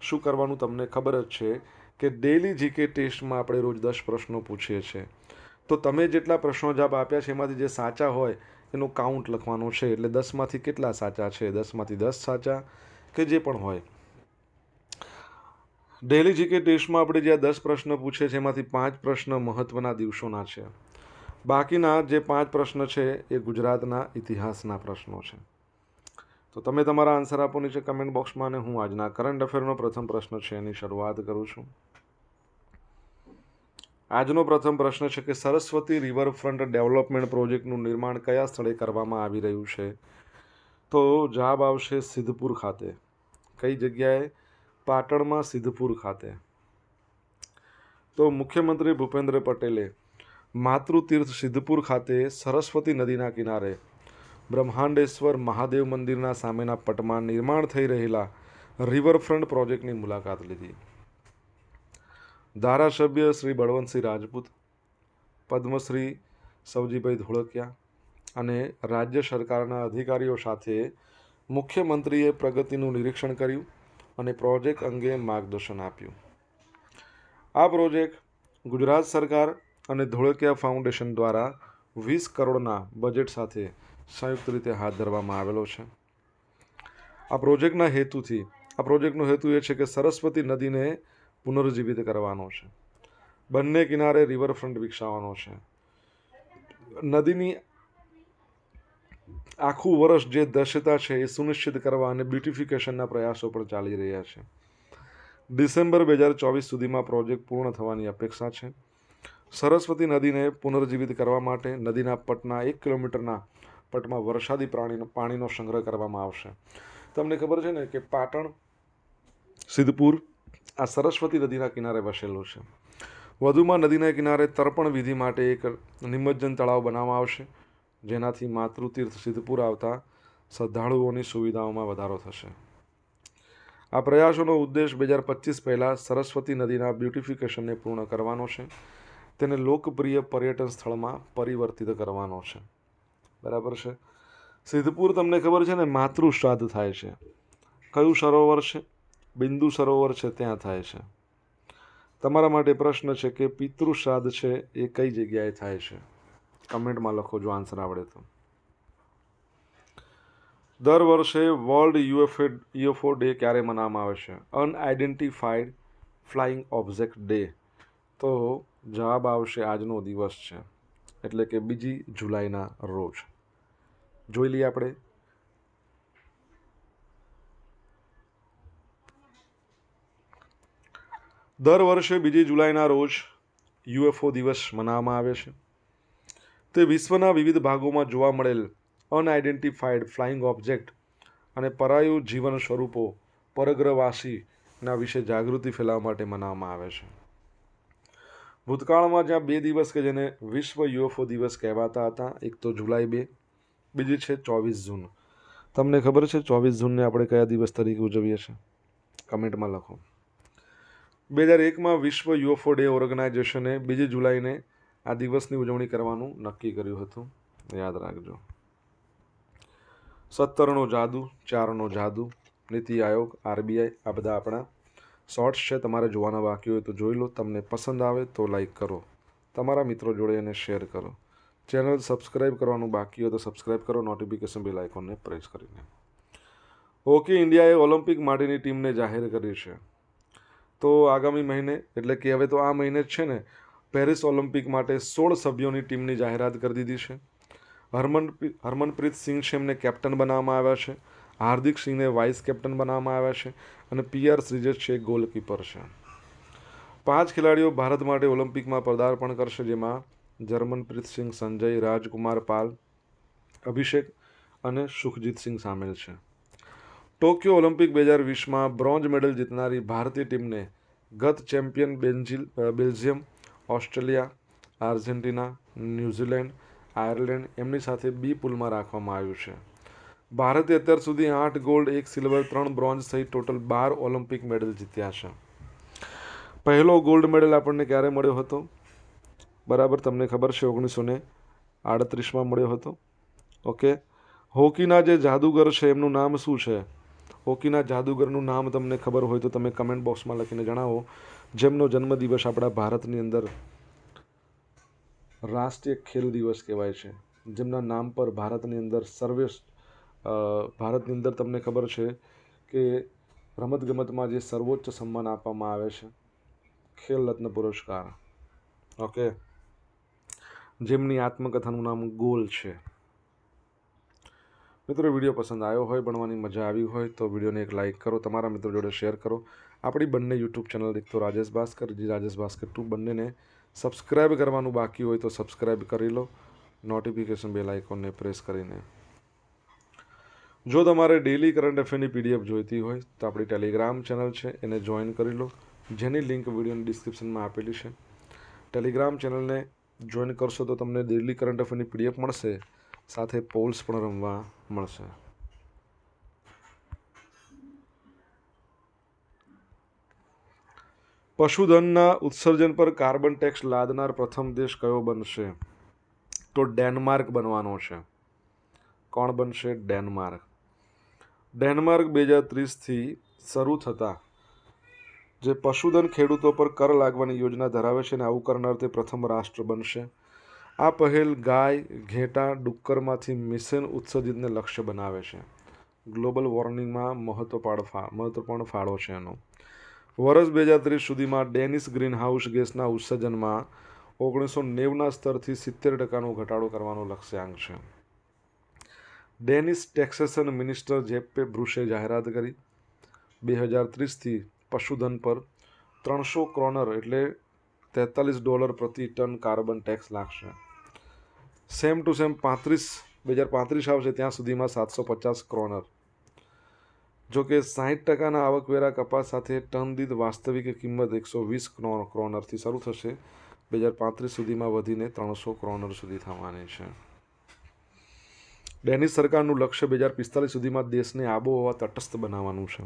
શું કરવાનું તમને ખબર જ છે કે ડેલી જીકે ટેસ્ટમાં આપણે રોજ દસ પ્રશ્નો પૂછીએ છીએ. તો તમે જેટલા પ્રશ્નો જવાબ આપ્યા છે, એમાંથી જે સાચા હોય, એનું કાઉન્ટ લખવાનું છે. એટલે દસમાંથી કેટલા સાચા છે? દસમાંથી દસ સાચા કે જે પણ હોય. ડેલી જીકે ટેસ્ટમાં આપણે જે દસ પ્રશ્ન પૂછીએ છીએ એમાંથી પાંચ પ્રશ્ન મહત્ત્વના દિવસોના છે. બાકીના જે પાંચ પ્રશ્ન છે, એ ગુજરાતના ઇતિહાસના પ્રશ્નો છે. તો તમે તમારા આન્સર આપો નીચે કમેન્ટ બોક્સમાં અને હું આજના કરંટ અફેરનો પ્રથમ પ્રશ્ન છે એની શરૂઆત કરું છું. આજનો પ્રથમ પ્રશ્ન છે કે સરસ્વતી રિવરફ્રન્ટ ડેવલપમેન્ટ પ્રોજેક્ટનું નિર્માણ કયા સ્થળે કરવામાં આવી રહ્યું છે? તો જવાબ આવશે સિદ્ધપુર ખાતે. કઈ જગ્યાએ? પાટણમાં સિદ્ધપુર ખાતે. તો મુખ્યમંત્રી ભૂપેન્દ્ર પટેલે માતૃતીર્થ સિદ્ધપુર ખાતે સરસ્વતી નદીના કિનારે બ્રહ્માંડેશ્વર મહાદેવ મંદિરના સામેના પટમાં નિર્માણ થઈ રહેલા રિવરફ્રન્ટ પ્રોજેક્ટની મુલાકાત લીધી. ધારાસભ્ય શ્રી બળવંતસિંહ રાજપૂત, પદ્મશ્રી સવજીભાઈ ધોળકિયા અને રાજ્ય સરકારના અધિકારીઓ સાથે મુખ્યમંત્રીએ પ્રગતિનું નિરીક્ષણ કર્યું અને પ્રોજેક્ટ અંગે માર્ગદર્શન આપ્યું. આ પ્રોજેક્ટ ગુજરાત સરકાર અને ધોળકિયા ફાઉન્ડેશન દ્વારા વીસ કરોડના બજેટ સાથે સંયુક્ત રીતે હાથ ધરવામાં આવેલો છે. આ પ્રોજેક્ટના હેતુથી, આ પ્રોજેક્ટનો હેતુ એ છે કે સરસ્વતી નદીને પુનર્જીવિત કરવાનો છે. બંને કિનારે રિવરફ્રન્ટ વિકસાવવાનો છે. નદીની આખું વર્ષ જે દશ્યતા છે એ સુનિશ્ચિત કરવા અને બ્યુટિફિકેશનના પ્રયાસો પણ ચાલી રહ્યા છે. ડિસેમ્બર બે હજાર ચોવીસ સુધીમાં પ્રોજેક્ટ પૂર્ણ થવાની અપેક્ષા છે. સરસ્વતી નદીને પુનર્જીવિત કરવા માટે નદીના પટના એક કિલોમીટરના પટમાં વરસાદી પ્રાણીનો પાણીનો સંગ્રહ કરવામાં આવશે. તમને ખબર છે ને કે પાટણ, સિદ્ધપુર આ સરસ્વતી નદીના કિનારે વસેલું છે. વધુમાં નદીના કિનારે તર્પણ વિધિ માટે એક નિમજ્જન તળાવ બનાવવામાં આવશે, જેનાથી માતૃતીર્થ સિદ્ધપુર આવતા શ્રદ્ધાળુઓની સુવિધાઓમાં વધારો થશે. આ પ્રયાસોનો ઉદ્દેશ બે હજાર પચીસ પહેલાં સરસ્વતી નદીના બ્યુટિફિકેશનને પૂર્ણ કરવાનો છે, તેને લોકપ્રિય પર્યટન સ્થળમાં પરિવર્તિત કરવાનો છે. બરાબર છે? સિદ્ધપુર તમને ખબર છે ને માતૃ શ્રાદ્ધ થાય છે. કયું સરોવર છે? બિંદુ સરોવર છે, ત્યાં થાય છે. તમારા માટે પ્રશ્ન છે કે પિતૃ શ્રાદ્ધ છે, એ કઈ જગ્યાએ થાય છે? કમેન્ટમાં લખો જો આન્સર આવડે તો. દર વર્ષે વર્લ્ડ યુએફએ યુએફઓ ડે ક્યારે મનાવવામાં આવે છે? અનઆઇડેન્ટિફાઈડ ફ્લાઇંગ ઓબ્જેક્ટ ડે તો જવાબ આવશે આજનો દિવસ છે. એટલે કે બીજી જુલાઈના રોજ. જોઈ લઈએ આપણે. દર વર્ષે બીજી જુલાઈના રોજ યુએફઓ દિવસ મનાવવામાં આવે છે. તે વિશ્વના વિવિધ ભાગોમાં જોવા મળેલ અનઆઇડેન્ટિફાઈડ ફ્લાઇંગ ઓબ્જેક્ટ અને પરાયુ જીવન સ્વરૂપો પરગ્રહવાસીના વિશે જાગૃતિ ફેલાવવા માટે મનાવવામાં આવે છે. ભૂતકાળમાં જ્યાં બે દિવસ કે જેને વિશ્વ યુએફઓ દિવસ કહેવાતા હતા, એક તો જુલાઈ બે, બીજી છે ચોવીસ જૂન. તમને ખબર છે ચોવીસ જૂનને આપણે કયા દિવસ તરીકે ઉજવીએ છીએ? કમેન્ટમાં લખો. બે હજાર એકમાં વિશ્વ યુએફઓ ડે ઓર્ગેનાઇઝેશને બીજી જુલાઈને આ દિવસની ઉજવણી કરવાનું નક્કી કર્યું હતું. યાદ રાખજો. સત્તરનો જાદુ, ચારનો જાદુ, નીતિ આયોગ, આરબીઆઈ, આ બધા આપણા શોર્ટ્સ છે તમારે જોવાના બાકી હોય તો જોઈ લો, તમને પસંદ આવે તો લાઈક કરો. તમારા મિત્રો જોડે એને શેર કરો. ચેનલ સબસ્ક્રાઈબ કરવાનું બાકી હોય તો સબસ્ક્રાઈબ કરો નોટિફિકેશન બેલ આઇકોનને પ્રેસ કરીને. હોકી ઇન્ડિયાએ ઓલિમ્પિક માટેની ટીમને જાહેર કરી છે. તો આગામી મહિને, એટલે કે હવે તો આ મહિને જ છે ને પેરિસ ઓલિમ્પિક માટે સોળ સભ્યોની ટીમની જાહેરાત કરી દીધી છે. હરમન હરમનપ્રીત સિંહ છે એમને કેપ્ટન બનાવવામાં આવ્યા છે. હાર્દિક સિંહને વાઇસ કેપ્ટન બનાવવામાં આવ્યા છે અને પીઆર શ્રીજત છે ગોલકીપર છે. પાંચ ખેલાડીઓ ભારત માટે ઓલિમ્પિકમાં પદાર્પણ કરશે, જેમાં જર્મનપ્રીત સિંહ, સંજય રાજકુમાર પાલ, અભિષેક અને સુખજીત સિંહ સામેલ છે. ટોક્યો ઓલિમ્પિક બે હજાર વીસમાં બ્રોન્ઝ મેડલ જીતનારી ભારતીય ટીમને ગત champion બેન્જિલ Belgium, Australia, Argentina, New Zealand, Ireland એમની સાથે બી પુલમાં રાખવામાં આવ્યું છે. ભારતે અત્યાર સુધી આઠ ગોલ્ડ એક સિલ્વર ત્રણ બ્રોન્ઝ સહિત ટોટલ બાર ઓલિમ્પિક મેડલ જીત્યા છે. પહેલો ગોલ્ડ મેડલ આપણને ક્યારે મળ્યો હતો? બરાબર તમને ખબર છે ઓગણીસો ને આડત્રીસમાં મળ્યો હતો. ઓકે હોકીના જે જાદુગર છે એમનું નામ શું છે? હોકીના જાદુગરનું નામ તમને ખબર હોય તો તમે કમેન્ટ બોક્સમાં લખીને જણાવો. જેમનો જન્મદિવસ આપણા ભારતની અંદર રાષ્ટ્રીય ખેલ દિવસ કહેવાય છે. જેમના નામ પર ભારતની અંદર સર્વે અ, ભારતની અંદર તમને ખબર છે કે રમતગમતમાં જે સર્વોચ્ચ સન્માન આપવામાં આવે છે, ખેલ રત્ન પુરસ્કાર. ઓકે? જેમની આત્મકથાનું નામ ગોલ છે. મિત્રો, વીડિયો પસંદ આવ્યો હોય, ભણવાની મજા આવી હોય, તો વિડીયોને એક લાઇક કરો, તમારા મિત્રો જોડે શેર કરો. આપણી બંને યુટ્યુબ ચેનલ એક રાજેશ ભાસ્કર, જે રાજેશ ભાસ્કર ટુ બંનેને સબસ્ક્રાઈબ કરવાનું બાકી હોય તો સબસ્ક્રાઈબ કરી લો. નોટિફિકેશન બેલ આઇકોનને પ્રેસ કરીને. જો તમારે ડેલી કરંટ અફેરની પીડીએફ જોઈતી હોય તો આપણી ટેલિગ્રામ ચેનલ છે, એને જોઈન કરી લો. જેની લિંક વિડીયોની ડિસ્ક્રિપ્શનમાં આપેલી છે. ટેલિગ્રામ ચેનલને જોઈન કરશો તો તમને ડેલી કરંટ અફેરની પીડીએફ મળશે, સાથે પોલ્સ પણ રમવા મળશે. પશુધનના ઉત્સર્જન પર કાર્બન ટેક્સ લાદનાર પ્રથમ દેશ કયો બનશે? તો ડેનમાર્ક બનવાનો છે. કોણ બનશે? ડેનમાર્ક. ડેનમાર્ક બે હજાર ત્રીસથી શરૂ થતા, જે પશુધન ખેડૂતો પર કર લાગવાની યોજના ધરાવે છે અને આવું કરનાર તે પ્રથમ રાષ્ટ્ર બનશે. આ પહેલ ગાય, ઘેટાં, ડુક્કરમાંથી મિશન ઉત્સર્જિતને લક્ષ્ય બનાવે છે. ગ્લોબલ વોર્મિંગમાં મહત્વપાળ મહત્વપૂર્ણ ફાળો છે એનો. વર્ષ બે હજાર ત્રીસ સુધીમાં ડેનિસ ગ્રીનહાઉસ ગેસના ઉત્સર્જનમાં ઓગણીસો નેવના સ્તરથી સિત્તેર ટકાનો ઘટાડો કરવાનો લક્ષ્યાંક છે. Danish taxation minister Jeppe Bruus જાહેરાત કરી. બે હજાર ત્રીસથી પશુધન પર ત્રણસો ક્રોનર એટલે તેતાલીસ ડોલર પ્રતિ ટન કાર્બન ટેક્સ લાગશે. સેમ ટુ સેમ પાંત્રીસ, બે હજાર પાંત્રીસ આવશે ત્યાં સુધીમાં સાતસો પચાસ ક્રોનર. જોકે સાહીઠ ટકાના આવકવેરા કપાસ સાથે ટન દીઠ વાસ્તવિક કિંમત એકસો વીસ ક્રોનરથી શરૂ થશે. બે હજાર પાંત્રીસ સુધીમાં વધીને ત્રણસો ક્રોનર સુધી થવાની છે. ડેનિશ સરકારનું લક્ષ્ય બે હજાર પિસ્તાલીસ સુધીમાં દેશને આબોહવા તટસ્થ બનાવવાનું છે.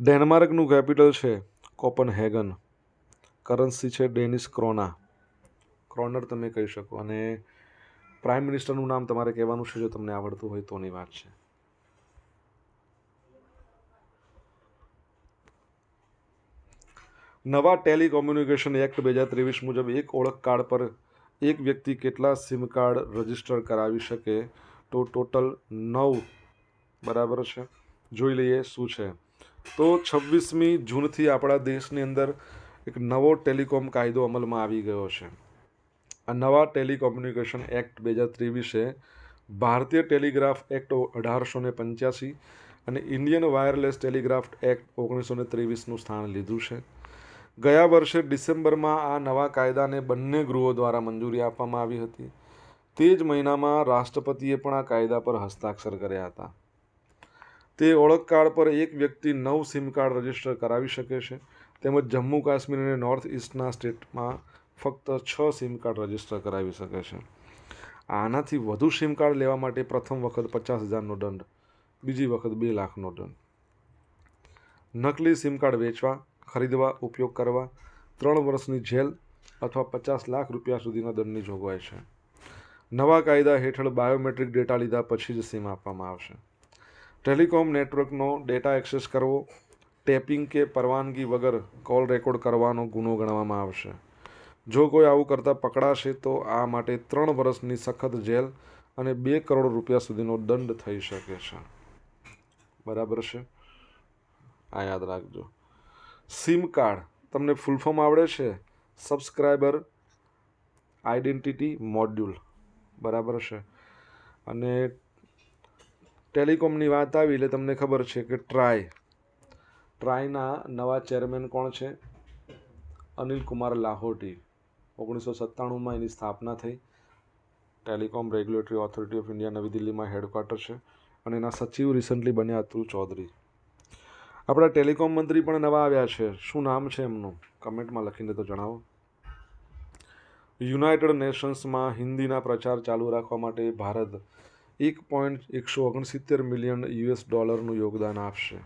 ડેનમાર્કનું કેપિટલ છે કોપન હેગન કરન્સી છે ડેનિશ ક્રોના. ક્રોનર તમે કહી શકો. અને પ્રાઇમ મિનિસ્ટરનું નામ તમારે કહેવાનું છે, જો તમને આવડતું હોય તોની વાત છે. નવા ટેલિકોમ્યુનિકેશન એક્ટ બે હજાર ત્રેવીસ મુજબ એક ઓળખ કાર્ડ પર એક વ્યક્તિ કેટલા સિમ કાર્ડ રજિસ્ટર કરાવી શકે તો ટોટલ નવ. બરાબર છે? જોઈ લઈએ શું છે. તો છવ્વીસમી જૂનથી આપણા દેશની અંદર એક નવો ટેલિકોમ કાયદો અમલમાં આવી ગયો છે. આ નવા ટેલિકોમ્યુનિકેશન એક્ટ બે હજાર ત્રેવીસે ભારતીય ટેલિગ્રાફ એક્ટ અઢારસો ને પંચ્યાસી અને ઇન્ડિયન વાયરલેસ ટેલિગ્રાફ એક્ટ ઓગણીસો ને ત્રેવીસનું સ્થાન લીધું છે. ગયા વર્ષે ડિસેમ્બરમાં આ નવા કાયદાને બંને ગૃહો દ્વારા મંજૂરી આપવામાં આવી હતી. તે જ મહિનામાં રાષ્ટ્રપતિએ પણ આ કાયદા પર હસ્તાક્ષર કર્યા હતા. તે ઓળખ કાર્ડ પર એક વ્યક્તિ નવ સિમ કાર્ડ રજિસ્ટર કરાવી શકે છે. તેમજ જમ્મુ કાશ્મીર અને નોર્થ ઇસ્ટના સ્ટેટમાં ફક્ત છ સિમ કાર્ડ રજિસ્ટર કરાવી શકે છે. આનાથી વધુ સિમ કાર્ડ લેવા માટે પ્રથમ વખત પચાસ હજારનો દંડ, બીજી વખત બે લાખનો દંડ. નકલી સિમ કાર્ડ વેચવા ખરીદવા, ઉપયોગ કરવા, ત્રણ વર્ષની જેલ અથવા પચાસ લાખ રૂપિયા સુધીના દંડની જોગવાઈ છે. નવા કાયદા હેઠળ બાયોમેટ્રિક ડેટા લીધા પછી જ સીમ આપવામાં આવશે. ટેલિકોમ નેટવર્કનો ડેટા એક્સેસ કરવો, ટેપિંગ કે પરવાનગી વગર કોલ રેકોર્ડ કરવાનો ગુનો ગણવામાં આવશે. જો કોઈ આવું કરતાં પકડાશે તો આ માટે ત્રણ વર્ષની સખત જેલ અને બે કરોડ રૂપિયા સુધીનો દંડ થઈ શકે છે. બરાબર છે? આ યાદ રાખજો. સિમ કાર્ડ તમને ફૂલ ફોર્મ આવડે છે. Subscriber identity module. બરાબર છે. અને ટેલિકોમની વાત આવી એટલે તમને ખબર છે કે ટ્રાય. ટ્રાયના નવા ચેરમેન કોણ છે? અનિલ કુમાર લાહોટી. ઓગણીસો સત્તાણુંમાં એની સ્થાપના થઈ. Telecom regulatory authority of India નવી દિલ્હીમાં હેડક્વાર્ટર છે અને એના સચિવ રિસન્ટલી બન્યા અતુલ ચૌધરી. આપણા ટેલિકોમ મંત્રી પણ નવા આવ્યા છે. શું નામ છે એમનું? કમેન્ટમાં લખીને તો જણાવો. યુનાઇટેડ નેશન્સમાં હિન્દીના પ્રચાર ચાલુ રાખવા માટે ભારત એક પોઈન્ટ એકસો ઓગણસિત્તેર મિલિયન યુએસ ડોલરનું યોગદાન આપશે.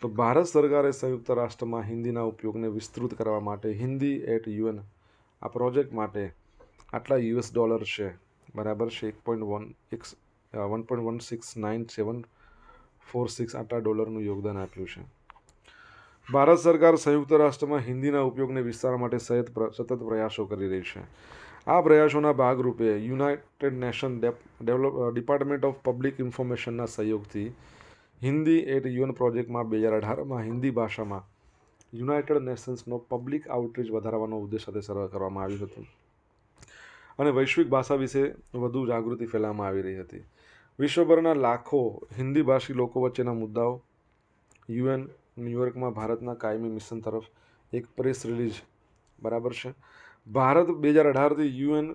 તો ભારત સરકારે સંયુક્ત રાષ્ટ્રમાં હિન્દીના ઉપયોગને વિસ્તૃત કરવા માટે હિન્દી એટ યુએન આ પ્રોજેક્ટ માટે આટલા યુએસ ડોલર છે. બરાબર છે, એક પોઈન્ટ વન, એક one point one six nine seven four six આટલા ડોલરનું યોગદાન આપ્યું છે. ભારત સરકાર સંયુક્ત રાષ્ટ્રમાં હિન્દીના ઉપયોગને વિસ્તાર માટે સતત પ્રયાસો કરી રહી છે. આ પ્રયાસોના ભાગરૂપે united nation develop department of public ઇન્ફોર્મેશનના સહયોગથી હિન્દી એટ યુએન પ્રોજેક્ટમાં બે હજાર અઢારમાં હિન્દી ભાષામાં યુનાઇટેડ નેશન્સનો પબ્લિક આઉટરીચ વધારવાનો ઉદ્દેશ સાથે શરૂ કરવામાં આવ્યું હતું. અને વૈશ્વિક ભાષા વિશે વધુ જાગૃતિ ફેલાવવામાં આવી રહી હતી. વિશ્વભરના લાખો હિન્દી ભાષી લોકો વચ્ચેના મુદ્દાઓ, યુએન ન્યૂયોર્કમાં ભારતના કાયમી મિશન તરફ એક પ્રેસ રિલીઝ. બરાબર છે? ભારત બે હજાર અઢારથી યુએન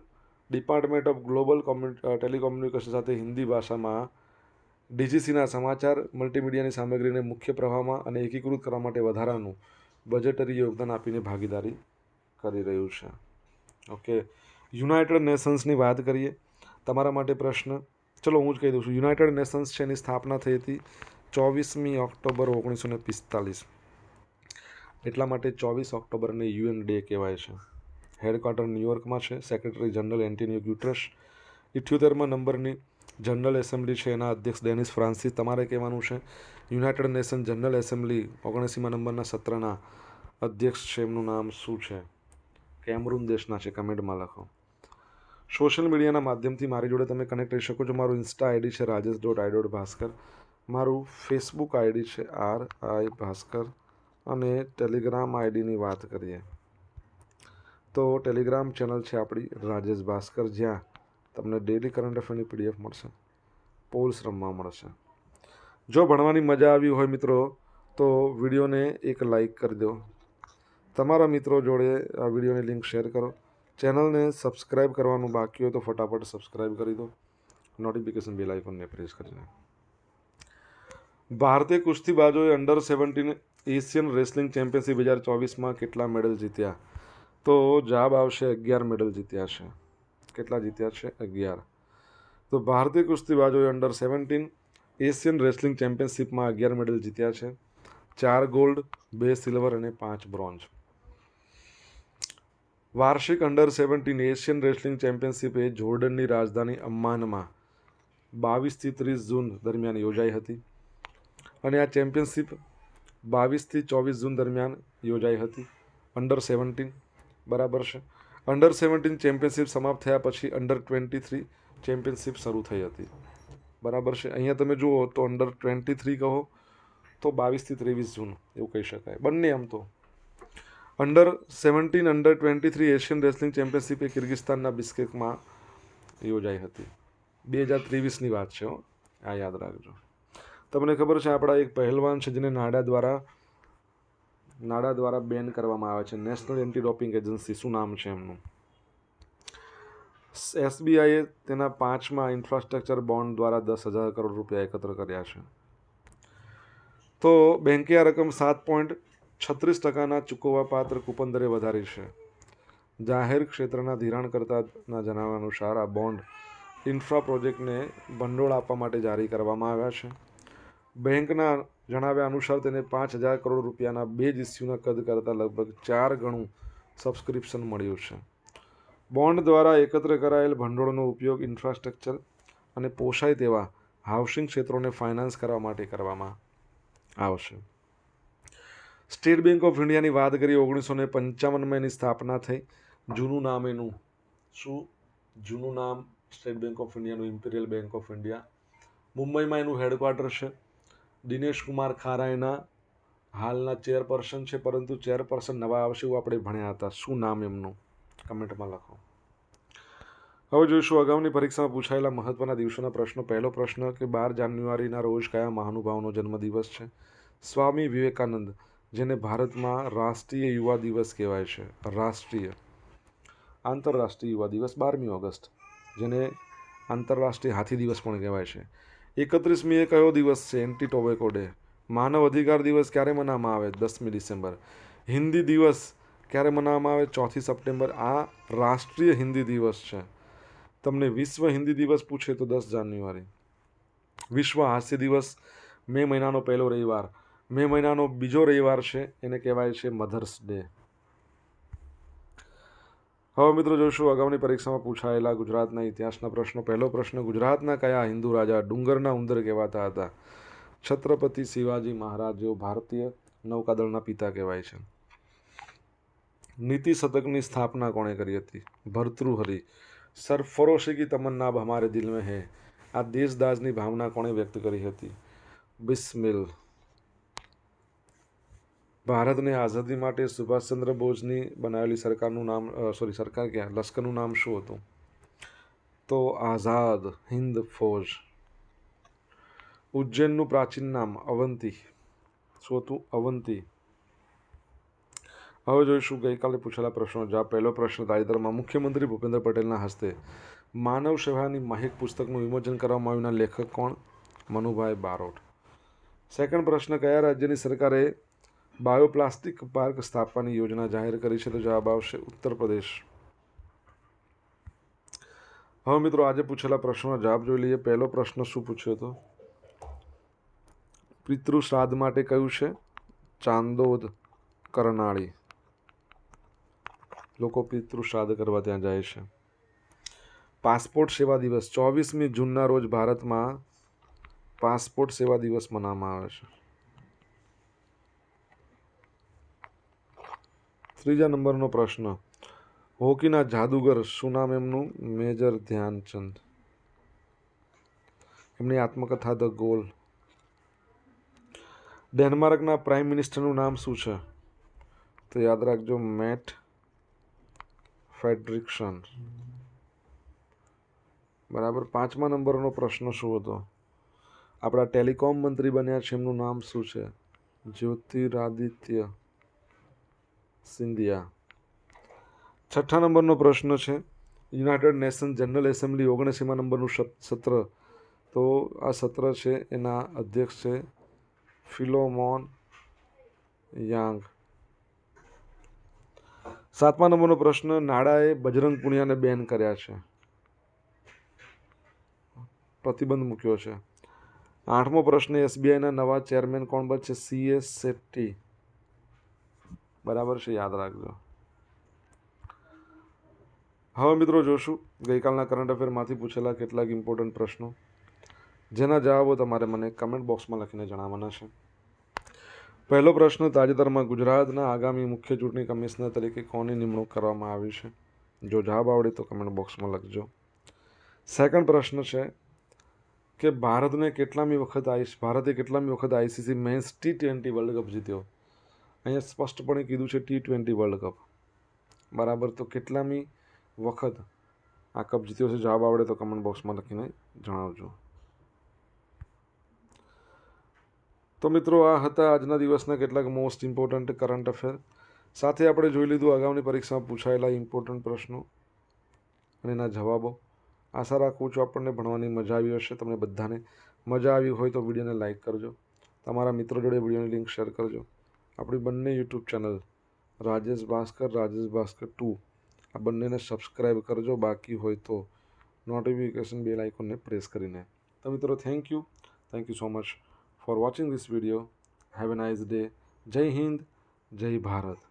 ડિપાર્ટમેન્ટ ઓફ ગ્લોબલ કોમ્યુ ટેલિકોમ્યુનિકેશન સાથે હિન્દી ભાષામાં ડીજીસીના સમાચાર, મલ્ટીમીડિયાની સામગ્રીને મુખ્ય પ્રવાહમાં અને એકીકૃત કરવા માટે વધારાનું બજેટરી યોગદાન આપીને ભાગીદારી કરી રહ્યું છે. ઓકે. યુનાઇટેડ નેશન્સની વાત કરીએ. તમારા માટે પ્રશ્ન ચલો, હું જ કહી દઉં છું. યુનાઇટેડ નેશન્સ છે એની સ્થાપના થઈ હતી ચોવીસમી ઓક્ટોબર ઓગણીસો ને પિસ્તાલીસ. એટલા માટે ચોવીસ ઓક્ટોબરને યુએન ડે કહેવાય છે. હેડક્વાર્ટર ન્યુયોર્કમાં છે. સેક્રેટરી જનરલ એન્ટિનિયો ગ્યુટ્રસ ઇઠ્યોતેરમાં નંબરની જનરલ એસેમ્બલી છે. એના અધ્યક્ષ ડેનિસ ફ્રાન્સિસ. તમારે કહેવાનું છે, યુનાઇટેડ નેશન જનરલ એસેમ્બલી ઓગણસીમાં નંબરના સત્રના અધ્યક્ષ છે. એમનું નામ શું છે? કેમરૂન દેશના છે. કમેન્ટમાં લખો. સોશિયલ મીડિયાના માધ્યમથી મારી જોડે તમે કનેક્ટ રહી શકો છો. મારું ઇન્સ્ટા આઈડી છે Rajesh dot I dot Bhaskar. મારું ફેસબુક આઈડી છે આર આઈ ભાસ્કર અને ટેલિગ્રામ આઈડીની વાત કરીએ. તો ટેલિગ્રામ ચેનલ છે આપણી રાજેશ ભાસ્કર. જ્યાં તમને ડેલી કરંટ અફેરની પીડીએફ મળશે. પોલ્સ રમવા મળશે. જો ભણવાની મજા આવી હોય મિત્રો, તો વિડીયોને એક લાઈક કરી દો. તમારા મિત્રો જોડે આ વિડીયોની લિંક શેર કરો. ચેનલને સબસ્ક્રાઇબ કરવાનું બાકી હોય તો ફટાફટ સબસ્ક્રાઇબ કરી દો. નોટિફિકેશન બેલ આઇકોનને પ્રેસ કરીને. ભારતીય કુસ્તીબાજોએ under seventeen Asian wrestling championship બે હજાર ચોવીસમાં કેટલા મેડલ જીત્યા? તો જવાબ આવશે અગિયાર મેડલ જીત્યા છે. કેટલા જીત્યા છે? અગિયાર. તો ભારતીય કુસ્તીબાજોએ અંડર સેવન્ટીન એશિયન રેસલિંગ ચેમ્પિયનશિપમાં અગિયાર મેડલ જીત્યા છે. ચાર ગોલ્ડ બે સિલ્વર અને પાંચ બ્રોન્ઝ વાર્ષિક under seventeen Asian wrestling championship એ જોર્ડનની રાજધાની અમ્માનમાં બાવીસથી ત્રીસ જૂન દરમિયાન યોજાઈ હતી અને આ ચેમ્પિયનશિપ બાવીસથી ચોવીસ જૂન દરમિયાન યોજાઈ હતી. અંડર સેવન્ટીન બરાબર છે? અંડર સેવન્ટીન ચેમ્પિયનશિપ સમાપ્ત થયા પછી અંડર ટ્વેન્ટી થ્રી ચેમ્પિયનશિપ શરૂ થઈ હતી. બરાબર છે? અહીંયા તમે જુઓ તો અંડર ટ્વેન્ટી થ્રી કહો તો બાવીસથી ત્રેવીસ જૂન, એવું કહી શકાય. બંને આમ તો under seventeen, under twenty three Asian wrestling championship એ કિર્ગિસ્તાનના બિસ્કેકમાં યોજાઈ હતી. બે હજાર ત્રેવીસની વાત છે આ યાદ રાખજો. તમને ખબર છે, આપણા એક પહેલવાન છે જેને નાડા દ્વારા નાડા દ્વારા બેન કરવામાં આવે છે. નેશનલ એન્ટી ડોપિંગ એજન્સી શું નામ છે એમનું? એસબીઆઈએ તેના પાંચમા ઇન્ફ્રાસ્ટ્રક્ચર બોન્ડ દ્વારા દસ હજાર કરોડ રૂપિયા એકત્ર કર્યા છે. તો બેન્કે આ રકમ સાત પોઈન્ટ છત્રીસ ટકાના ચૂકવવા પાત્ર કૂપન દરે વધારી છે. જાહેર ક્ષેત્રના ધિરાણકર્તાના જણાવ્યા અનુસાર આ બોન્ડ ઇન્ફ્રા પ્રોજેક્ટને ભંડોળ આપવા માટે જારી કરવામાં આવ્યા છે. બેંકના જણાવ્યા અનુસાર તેને પાંચ હજાર કરોડ રૂપિયાના બે જ ઇસ્યુના કદ કરતાં લગભગ ચાર ગણું સબસ્ક્રિપ્શન મળ્યું છે. બોન્ડ દ્વારા એકત્ર કરાયેલ ભંડોળનો ઉપયોગ ઇન્ફ્રાસ્ટ્રક્ચર અને પોષાય તેવા હાઉસિંગ ક્ષેત્રોને ફાઇનાન્સ કરવા માટે કરવામાં આવશે. સ્ટેટ બેંક ઓફ ઇન્ડિયાની વાત કરીએ, ઓગણીસો ને પંચાવનમાં એની સ્થાપના થઈ. જૂનું નામ એનું શું? જૂનું નામ સ્ટેટ બેંક ઓફ ઇન્ડિયાનું, ઇમ્પિરિયલ બેંક ઓફ ઇન્ડિયા. મુંબઈમાં એનું હેડક્વાર્ટર છે. દિનેશ કુમાર ખારા એના હાલના ચેરપર્સન છે, પરંતુ ચેરપર્સન નવા આવશે એવું આપણે ભણ્યા હતા. શું નામ એમનું? કમેન્ટમાં લખો. હવે જોઈશું, અગાઉની પરીક્ષામાં પૂછાયેલા મહત્વના દિવસોના પ્રશ્નો. પહેલો પ્રશ્ન કે બાર જાન્યુઆરીના રોજ કયા મહાનુભાવનો જન્મદિવસ છે? સ્વામી વિવેકાનંદ. જેને ભારતમાં રાષ્ટ્રીય યુવા દિવસ કહેવાય છે. રાષ્ટ્રીય. આંતરરાષ્ટ્રીય યુવા દિવસ બારમી ઓગસ્ટ, જેને આંતરરાષ્ટ્રીય હાથી દિવસ પણ કહેવાય છે. એકત્રીસમી એ કયો દિવસ છે? એન્ટી ટોબેકો ડે માનવ અધિકાર દિવસ ક્યારે મનાવવામાં આવે? દસમી ડિસેમ્બર. હિન્દી દિવસ ક્યારે મનાવવામાં આવે? ચોથી સપ્ટેમ્બર. આ રાષ્ટ્રીય હિન્દી દિવસ છે. તમને વિશ્વ હિન્દી દિવસ પૂછે તો દસ જાન્યુઆરી. વિશ્વ હાસ્ય દિવસ, મે મહિનાનો પહેલો રવિવાર. મે મહિનાનો બીજો રવિવાર છે, એને કહેવાય છે મધર્સ ડે હવે મિત્રો જોશું અગાઉની પરીક્ષામાં પૂછાયેલા ગુજરાતના ઇતિહાસના પ્રશ્નો. પહેલો પ્રશ્ન, ગુજરાતના કયા હિન્દુ રાજા ડુંગરના ઉંદર કહેવાતા હતા? છત્રપતિ શિવાજી મહારાજ જેઓ ભારતીય નૌકાદળના પિતા કહેવાય છે. નીતિ શતકની સ્થાપના કોણે કરી હતી? ભર્તૃહરિ સરફરોશી કી તમન્ના હમારે દિલ મેં હે. આ દેશદાજની ભાવના કોણે વ્યક્ત કરી હતી? બિસ્મિલ. ભારતને આઝાદી માટે સુભાષચંદ્ર બોઝની બનાવેલી સરકારનું નામ સોરી સરકાર ક્યાં? લશ્કરનું નામ શું હતું? તો આઝાદ હિન્દ ફોજ. ઉજ્જૈનનું પ્રાચીન નામ અવંતી. શું હતું? અવંતી. હવે જોઈશું, ગઈકાલે પૂછેલા પ્રશ્નો. જવાબ પહેલો પ્રશ્ન તાજેતરમાં. મુખ્યમંત્રી ભૂપેન્દ્ર પટેલના હસ્તે માનવ સેવાની મહેક પુસ્તકનું વિમોચન કરવામાં આવ્યુંના લેખક કોણ? મનુભાઈ બારોટ. સેકન્ડ પ્રશ્ન, કયા રાજ્યની સરકારે બાયોપ્લાસ્ટિક પાર્ક સ્થાપવાની યોજના જાહેર કરી છે તો જવાબ આવશે ઉત્તર પ્રદેશ. હવે મિત્રો આજે પૂછેલા પ્રશ્નનો જવાબ જોઈ લઈએ. પહેલો પ્રશ્ન શું પૂછ્યો હતો? પિતૃ શ્રાદ્ધ માટે કયું છે? ચાંદોદ, કરનાળી. લોકો પિતૃ શ્રાદ્ધ કરવા ત્યાં જાય છે. પાસપોર્ટ સેવા દિવસ ચોવીસમી જૂનના રોજ ભારતમાં પાસપોર્ટ સેવા દિવસ મનાવવામાં આવે છે. ત્રીજા નંબરનો પ્રશ્ન. હોકીના જાદુગર શું નામ એમનું? મેજર ધ્યાનચંદ. એમની આત્મકથા ધ ગોલ. ડેનમાર્કના પ્રાઇમ મિનિસ્ટરનું નામ શું છે? તો યાદ રાખજો, મેટ ફેડરિક્શન. બરાબર, પાંચમા નંબરનો પ્રશ્ન શું હતો? આપણા ટેલિકોમ મંત્રી બન્યા છે, એમનું નામ શું છે? જ્યોતિરાદિત્ય. સિંધિયા. છઠ્ઠા નંબરનો પ્રશ્ન છે. યુનાઇટેડ નેશન જનરલ એસેમ્બલી ઓગણસીમા નંબરનું સત્ર. તો આ સત્ર છે એના અધ્યક્ષ છે ફિલોમોન યાંગ. સાતમા નંબરનો પ્રશ્ન, નાડાએ બજરંગ પુણ્યાને બેન કર્યા છે. પ્રતિબંધ મૂક્યો છે. આઠમો પ્રશ્ન, એસબીઆઈના નવા ચેરમેન કોણ બનશે? સી. એસ. શેટ્ટી. બરાબર છે, યાદ રાખજો. હવે મિત્રો જોશું, ગઈકાલના કરંટ અફેરમાંથી પૂછેલા કેટલાક ઇમ્પોર્ટન્ટ પ્રશ્નો. જેના જવાબો તમારે મને કમેન્ટ બોક્સમાં લખીને જણાવવાના છે. પહેલો પ્રશ્ન, તાજેતરમાં ગુજરાતના આગામી મુખ્ય ચૂંટણી કમિશનર તરીકે કોની નિમણૂક કરવામાં આવી છે? જો જવાબ આવડે તો કમેન્ટ બોક્સમાં લખજો. સેકન્ડ પ્રશ્ન છે કે ભારતને કેટલામી વખત આઈસ ભારતે કેટલામી વખત ICC men's T twenty world cup જીત્યો? અહીંયા સ્પષ્ટપણે કીધું છે ટી ટ્વેન્ટી વર્લ્ડ કપ. બરાબર, તો કેટલામી વખત આ કપ જીત્યો છે? જવાબ આવડે તો કમેન્ટ બોક્સમાં લખીને જણાવજો. તો મિત્રો, આ હતા આજના દિવસના કેટલાક મોસ્ટ ઇમ્પોર્ટન્ટ કરંટ અફેર સાથે આપણે જોઈ લીધું અગાઉની પરીક્ષામાં પૂછાયેલા ઇમ્પોર્ટન્ટ પ્રશ્નો અને એના જવાબો. આશા રાખું છું આપણને ભણવાની મજા આવી હશે, તમને બધાને મજા આવી હોય તો વિડીયોને લાઇક કરજો. તમારા મિત્રો જોડે વિડીયોની લિંક શેર કરજો. આપણી બંને YouTube channel Rajesh Bhaskar Rajesh Bhaskar two. આ બંનેને સબસ્ક્રાઈબ કરજો, બાકી હોય તો નોટિફિકેશન બેલ આઇકોનને પ્રેસ કરીને. તો મિત્રો thank you thank you so much for watching this video have a nice day Jai Hind, Jai Bharat.